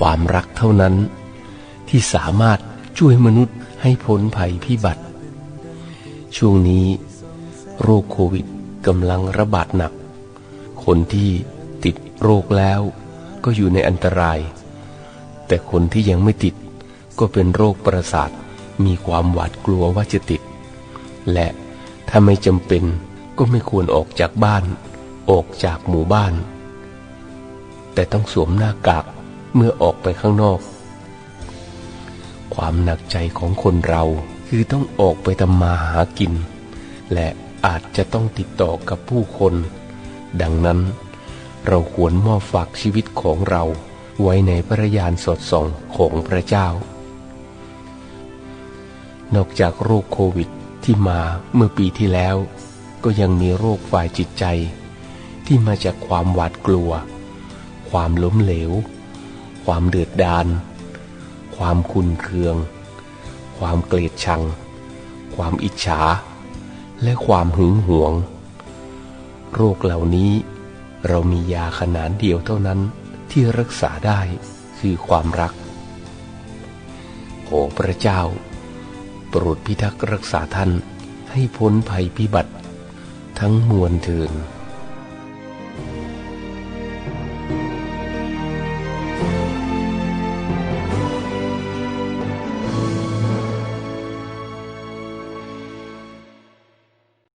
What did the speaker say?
ความรักเท่านั้น ที่สามารถช่วยมนุษย์ให้พ้นภัยพิบัติ ช่วงนี้ โรคโควิดกำลังระบาดหนัก คนที่ติดโรคแล้วก็อยู่ในอันตราย แต่คนที่ยังไม่ติดก็เป็นโรคประสาทมีความหวาดกลัวว่าจะติด และถ้าไม่จำเป็นก็ไม่ควรออกจากบ้าน ออกจากหมู่บ้าน แต่ต้องสวมหน้ากาก เมื่อออกไปข้างนอก ความหนักใจของคนเราคือต้องออกไปทำมาหากิน และอาจจะต้องติดต่อกับผู้คน ดังนั้น เราควรมอบฝากชีวิตของเราไว้ในพระยานสดส่องของพระเจ้า นอกจากโรคโควิดที่มาเมื่อปีที่แล้ว ก็ยังมีโรคฝ่ายจิตใจ ที่มาจากความหวาดกลัว ความล้มเหลว ความเดือดดาล ความคุนเคือง ความเกลียดชัง ความอิจฉา และความหึงหวง โรคเหล่านี้เรามียาขนาดเดียวเท่านั้นที่รักษาได้คือความรักขอพระเจ้า โปรดพิทักษ์รักษาท่านให้พ้นภัยพิบัติ ทั้งมวลเทิน